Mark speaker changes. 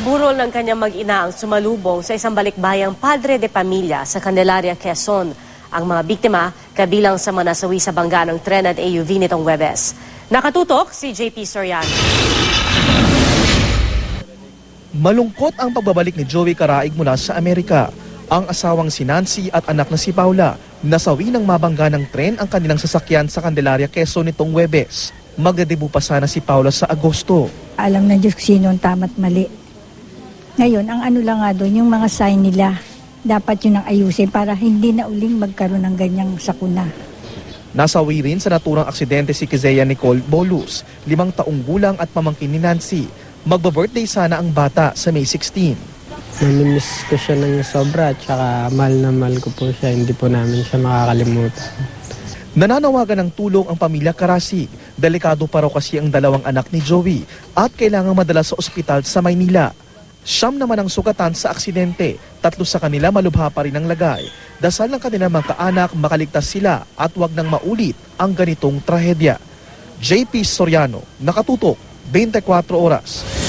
Speaker 1: Burol ng kanyang mag-ina ang sumalubong sa isang balikbayang padre de pamilya sa Candelaria, Quezon. Ang mga biktima kabilang sa mga nasawi sa bangga ng tren at AUV nitong Webes. Nakatutok si JP Soriano.
Speaker 2: Malungkot ang pagbabalik ni Joey Karaig mula sa Amerika. Ang asawang si Nancy at anak na si Paula, nasawi ng mabangga ng tren ang kanilang sasakyan sa Candelaria, Quezon nitong Webes. Magdedebu pa sana si Paula sa Agosto.
Speaker 3: alam ng Diyos sino ang tama't mali. Ngayon, ang ano lang nga doon, yung mga sign nila, dapat yun ang ayusin para hindi na uling magkaroon ng ganyang sakuna.
Speaker 2: Nasawi rin sa naturang aksidente si Kizea Nicole Bolus, limang taong gulang at pamangkin ni Nancy. Magba-birthday sana ang bata sa May 16.
Speaker 4: Namimiss ko siya ng sobra at saka mahal na mahal ko po siya. Hindi po namin siya makakalimutan.
Speaker 2: Nananawagan ng tulong ang pamilya Karasig. Delikado pa raw kasi ang dalawang anak ni Joey at kailangang madala sa ospital sa Maynila. Siyam naman ang sugatan sa aksidente. Tatlo sa kanila malubha pa rin ang lagay. Dasal ng kanilang mga kaanak makaligtas sila at wag nang maulit ang ganitong trahedya. JP Soriano, nakatutok, 24 oras.